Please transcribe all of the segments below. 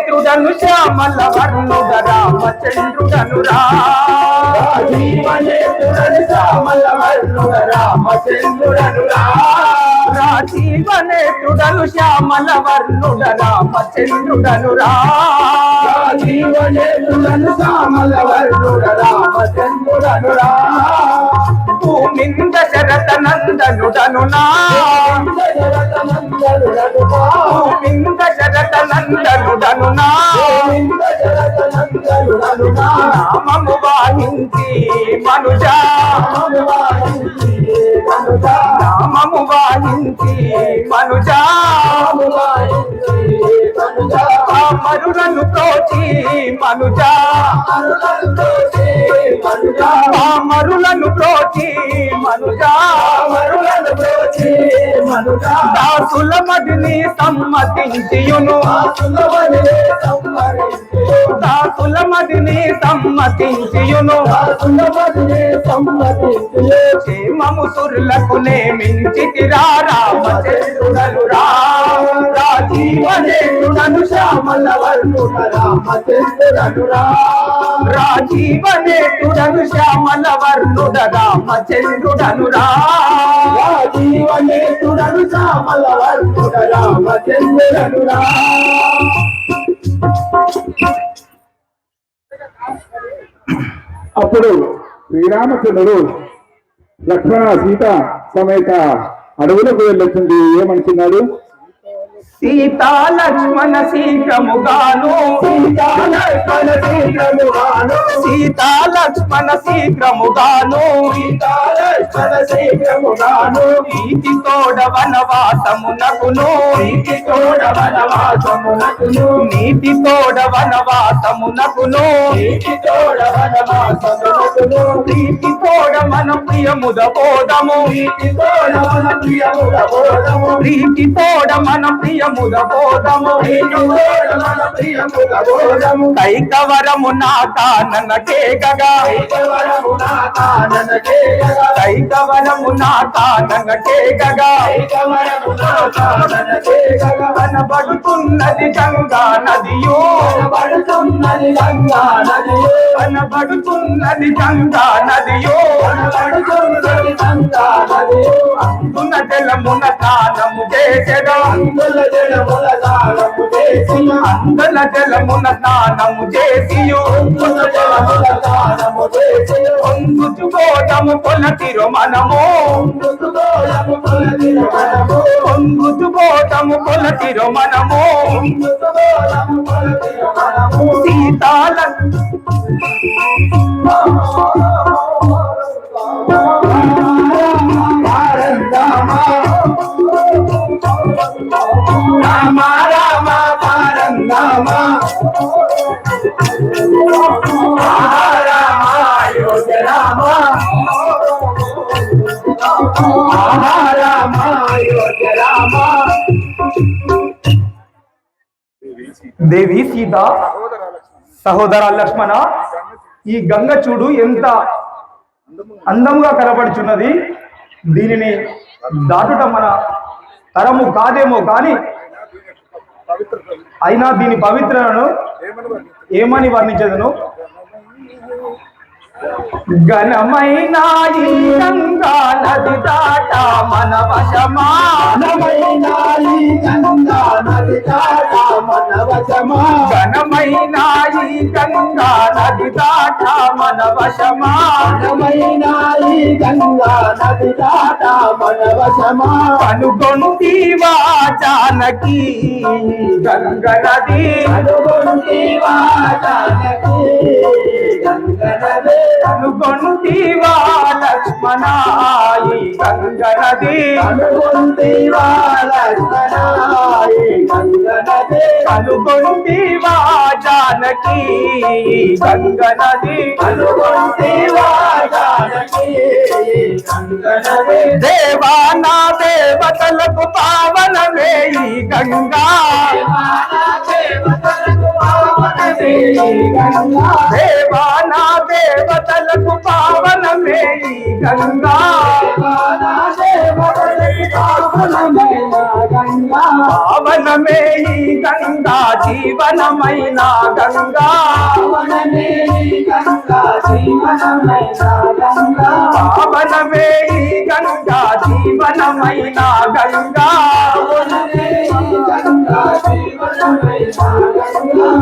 నేత్రుడను శ్యామల వర్ణుడ రామచంద్రుడను రాజీవనేతుడను శ్యామల వర్ణుడ రామచంద్రుడను రా రాజీవ నేత్రుడను శ్యామల వర్ణుడ రామచంద్రుడను రాజీవనేతుడను శ్యామల వర్ణుడ రామచంద్రుడను రా భూమింద శరత నందనుడను నా శరత నందనుడను నామము వాహించి మనుజ. నామము వాహించి మనుజ. మరులను తోచి మనుజ. మరులను ప్రోచి మనుజ. దాసుల మదిని సమ్మతించియును. దాసుల మదిని సమ్మతించియును. క్షేమము సురులకు నేమించితిరా రామచంద్రుడను రా రాజీవనేను శ్యామల వర్ణుడ రాజీవనేతుడను శ్యామల వర్ణుడ రామచంద్రుడను రా జీవనేతుడను శ్యామల వర్ణుడ రామచంద్రుడను రా అప్పుడు శ్రీరామచంద్రుడు లక్ష్మణ సీత సమేత అడవులకు వెళ్ళొచ్చింది. ఏమనుకున్నాడు? సీతా లక్ష్మణ శీఘ్రముగాను. సీతాలక్ష్మణ శీఘ్రముగాను. సీతా లక్ష్మణ శీఘ్రముగాను. సీతాలక్ష్మణ శీఘ్రముగాను. నీతి తోడ వనవాసమునకును. నీతి తోడ వనవాసమునకును. నీతి తోడ వనవాసమునకును. నీతి తోడ వనవాసమునకును. ప్రీతి తోడ మన ప్రియముద బోధము. నీతి తోడ మన ప్రియముద బోధము. నీతి తోడ మన బోధము కైకవరము నా కానన కేగగా కైకవరము నా కానన కేగగా కైకవరము నా కానన కేగగా కనబడుతున్నది గంగా నదియో. కనబడుతున్నది గంగా నదియో. కనబడుతున్నది గంగా నదియో కనబడుతున్నది గంగా నదియో అందున జలమున స్నానము చేసెదా. అందుల జలముల జలమున స్నానము చేసియు. అందుల జలముల కొలతిరు మనము మృతుగోళము గోదము కొలతిరు మనము సీతాల దేవి సీత సహోదర లక్ష్మణ ఈ గంగ చూడు ఎంత అందముగా కనబడుచున్నది. దీనిని దాటుట మన తరము కాదేమో కానీ అయినా దీని పవిత్రను ఏమని వర్ణించదును? ఘనమైన గంగా నది దాట మన వశమా. ఘనమైన ఈ గంగా నది దాట మన వశమా. ఘనమైన ఈ గంగా నది దాట మన వశమా. ఘనమైన ఈ గంగా నది దాట మన వశమా కనుగొంటివా జానకి గంగ నది. అనుకుంటివా జానకి గంగ నది. కనుగొంటివా లక్ష్మణ ఈ గంగ నది. అనుకుంటివా లక్ష్మణ ఈ గంగ నది. కనుగొంటివా జానకి గంగ నది. గంగ నది దేవా నా దేవతలకు పావనమే ఈ గంగా. దేవాన దేవతలకు పావనమే ఈ గంగా. దేవా దేవానా దేవతలకు పావనమే ఈ గంగా పావనమే ఈ గంగా జీవనమైన గంగా. పావనమే ఈ గంగా జీవనమైన గంగా.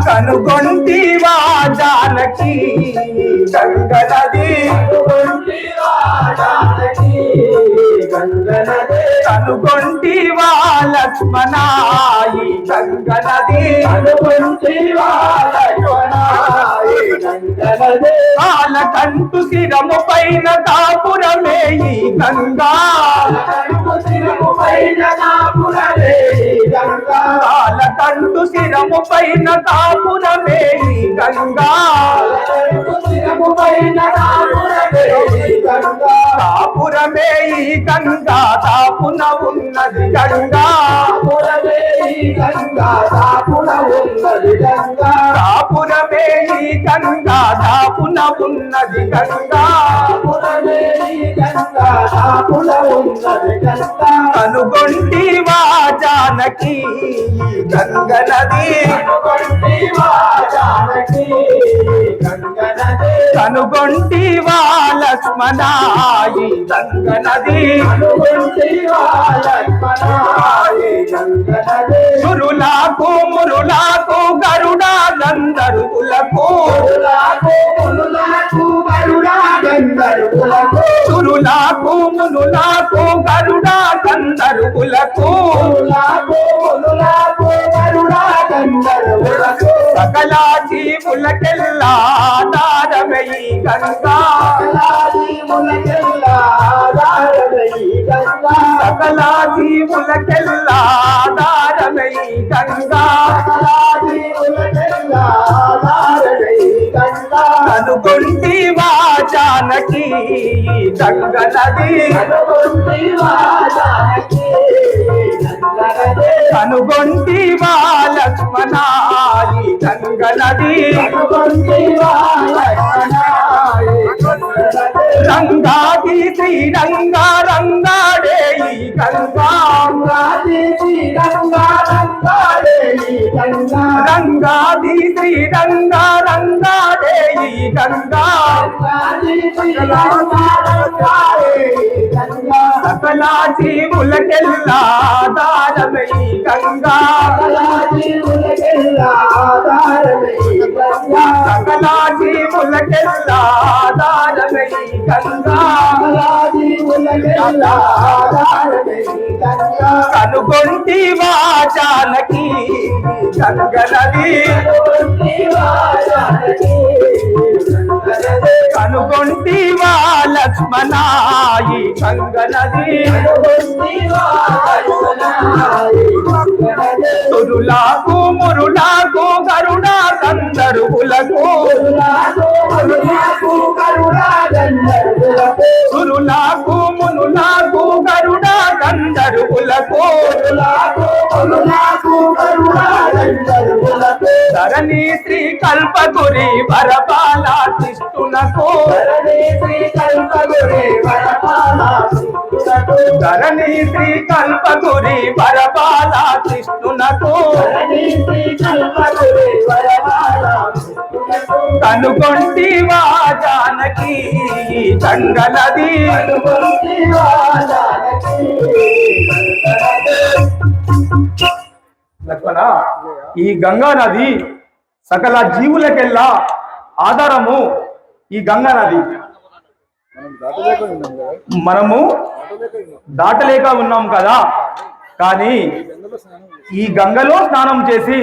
కనుగొంటివా జానకి? గంగనది. నది అటువంటి వాడానకి గంగనదే. కనుగొంటివా లక్ష్మణ ఈ గంగ శిరము పైన కాపురమే ఈ గంగా. శిరము పైన కాపురమే గంగా కంటు శిరము పైన నాపురలే గంగా కాపురమే ఈ గంగా తాపున ఉన్నది గంగా పురమే ఈ గంగా దాపున ఉన్నది గంగా కాపురమే ఈ గంగా తాపున ఉన్నది గంగా. దాపున ఉన్నది గంగా నది. అటువంటి వాడానకి గంగనదే కనుగొంటివా లక్ష్మణ ఈ గంగ నది. మురులాకు మురులాకు గరుడా గంధర్వులకు మునులకు మునులకు గరుడా గంధర్వులకు సకల జీవులకెల్లా ఆధారమై గంగా. సకల జీవులకెల్లా ఆధారమై గంగా. కనుగొంటివా జానకి ఈ గంగ నది అనుకుంటి వాదానికి గంగనదే. కనుగొంటివా లక్ష్మణ. గంగనదే రంగాది శ్రీరంగా రంగాడే ఈ గంగా రంగాది శ్రీరంగా రంగాడే ఈ గంగా. సకల జీవులకెల్లా ఆధారమై గంగా. సకల జీవులకెల్లా ఆధారమై గంగా. కనుగొంటివా జానకి గంగ నది కనుగొంటివా లక్ష్మణ కనుగొంటివా లక్ష్మణాయి కంగనది. తురులాకు మురులాకు కరుణా గంధర్వులకు. తురులాకు మునులాకు గరుడా గంధర్వులకు. ధరణి శ్రీ కల్పగురి వరపాల శిష్టునకు ధరణి శ్రీ కల్పగురి వరపాల కృష్ణునకు. కనుగొంటివా జానకి ఈ గంగనది లక్ష్మణ ఈ గంగా నది సకల జీవులకెల్లా ఆధారము ఈ గంగా నది. మనము దాటలేక ఉన్నాం కదా. కానీ ఈ గంగలో స్నానం చేసి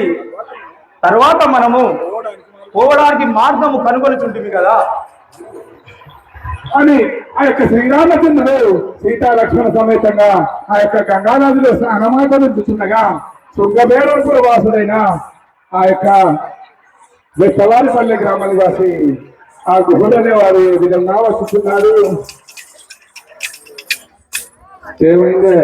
తర్వాత మనము పోవడానికి మార్గము కనుగొనుచుంటుంది కదా. అని ఆ యొక్క శ్రీరామచంద్రుడు సీతా లక్ష్మణ సమేతంగా ఆ యొక్క గంగానదిలో స్నానమాచరించుచుండగా సుఖమేశ్వర వాసుడైన ఆ యొక్క సవారిపల్లి గ్రామానికి వాసి ఆ గుహుడనే వారు విధంగా వస్తున్నాడు ఏమైందే?